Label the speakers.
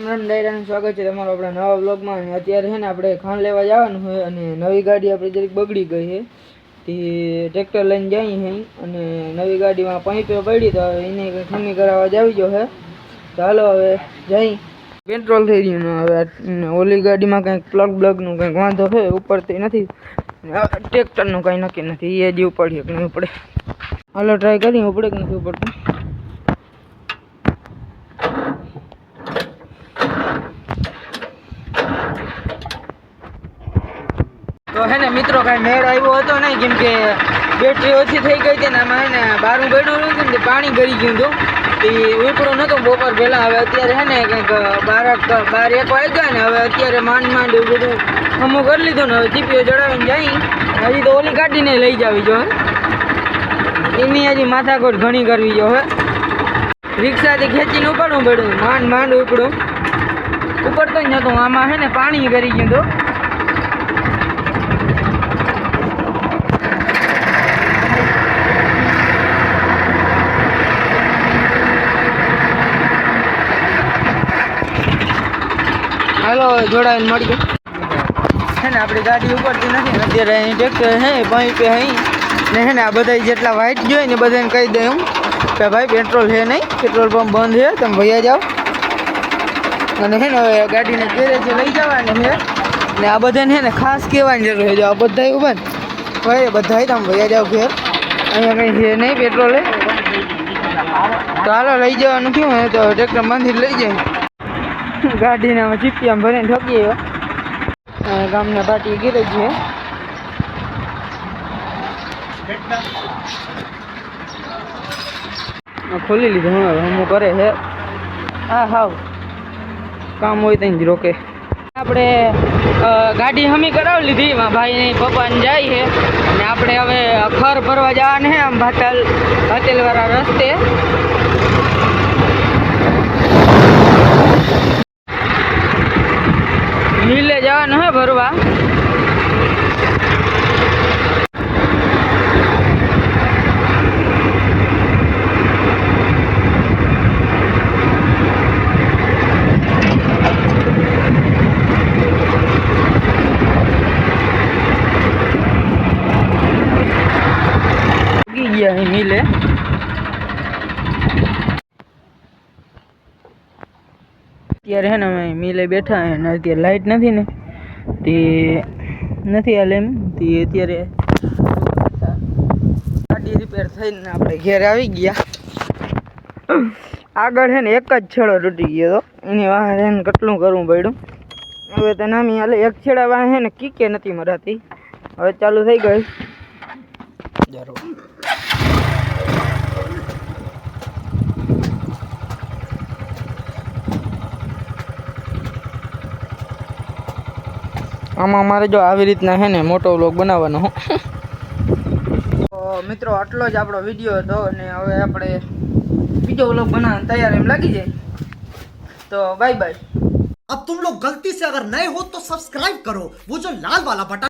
Speaker 1: રામ ડાયરાનું સ્વાગત છે તમારો આપણા નવા બ્લોગમાં અને અત્યારે છે ને આપણે ખાંડ લેવા જવાનું હોય અને નવી ગાડી આપણી જરીક બગડી ગઈ છે. તે ટ્રેક્ટર લઈને જઈએ છે. અને નવી ગાડીમાં પાઇપે પડી તો હવે એને ખમી કરાવવા જાવી જો હે. તો હાલો હવે જઈ. પેટ્રોલ થઈ ગયું ને હવે ઓલી ગાડીમાં કંઈક પ્લગ બ્લગનું કંઈક વાંધો છે, ઉપરથી નથી. ટ્રેક્ટરનું કંઈ નક્કી નથી. એ જ ઉપાડીએ કે નહીં ઉપડે. હાલો ટ્રાય કરીએ ઉપડે કે નથી ઉપડતું? તો હે ને મિત્રો કાંઈ મેળ આવ્યો હતો નહીં, કેમ કે બેટરી ઓછી થઈ ગઈ હતી ને આમાં હે ને બારું ગળ્યું હતું ને પાણી ગળી ગયું હતું. એ ઉપડો નહોતો બપોર પહેલાં, હવે અત્યારે હે ને કંઈક બાર બાર એક વાગ્યા ને, હવે અત્યારે માંડ માંડ એવું બધું અમુક કરી લીધું ને, હવે ચીપીઓ ચડાવીને જાય. હજી તો ઓલી કાઢીને લઈ જાવી જો એની હજી માથાકોટ ઘણી કરવી જો હે. રિક્ષાથી ખેંચીને ઉપાડવું પડ્યું. માંડ માંડ ઉપડું ઉપડતો જ નહોતું, આમાં હે ને પાણી કરી ગયું હતું. હાલો, જોડાઈને મળીએ છે ને, આપણી ગાડી ઉપડતી નથી અત્યારે અહીં ટ્રેક્ટર હે પંપે અહીં ને હે ને, આ બધા જેટલા વાઇટ જોઈએ ને બધાને કહી દઉં કે ભાઈ પેટ્રોલ છે નહીં પેટ્રોલ પંપ બંધ છે તમે ભૈયા જાઓ. અને હે ને, હવે ગાડીને ગેરેજે લઈ જવાની છે ને આ બધાને હે ને ખાસ કહેવાની જરૂર છે આ બધા ઊભા ને, ભાઈ બધા તમે ભૈયા જાઓ ઘેર. અહીંયા કંઈ છે નહીં પેટ્રોલ તો હાલો, લઈ જવાનું થયું તો ટ્રેક્ટર બંધ લઈ જાય. ગાડીને ચીપિયામાં ભરીને ઠોકીએ અહીંયા ગામના પાટી ગીરે છે. ખોલી લીધું હવે હમું કરે છે. હા, હાવ. કામ હોય ત્યાં જ રોકે. આપણે ગાડી હમી કરાવી લીધી, એમાં ભાઈ પપ્પાને જાય છે. અને આપણે હવે ખર ભરવા જવાના આમ ભાતલ, ભાતેલવાળા રસ્તે મિલે જવાનું હે ભરવા ઉગી ગયા અહીં મિલે અત્યારે હે ને અમે મિલે બેઠા હે અત્યારે લાઇટ નથી ને. તે નથી હાલ એમ. તે અત્યારે ગાડી રિપેર થઈને આપણે ઘેર આવી ગયા. આગળ છે ને એક જ છેડો તૂટી ગયો હતો એની વાહ ને કેટલું કરવું પડ્યું. હવે તો નામી હાલે. એક છેડા વાહ હે ને કીકે નથી મરાતી. હવે ચાલુ થઈ ગઈ. જરૂર આમાં મારે જો આવી રીતના છે ને મોટો વ્લોગ બનાવવાનો હો. તો મિત્રો આટલો જ આપણો વિડીયો હતો અને હવે આપણે બીજો વ્લોગ બનાવવાની તૈયાર એમ લાગી જાય તો બાય બાય
Speaker 2: अब तुम लोग गलती से अगर नए हो तो सब्सक्राइब करो वो जो लाल वाला बटन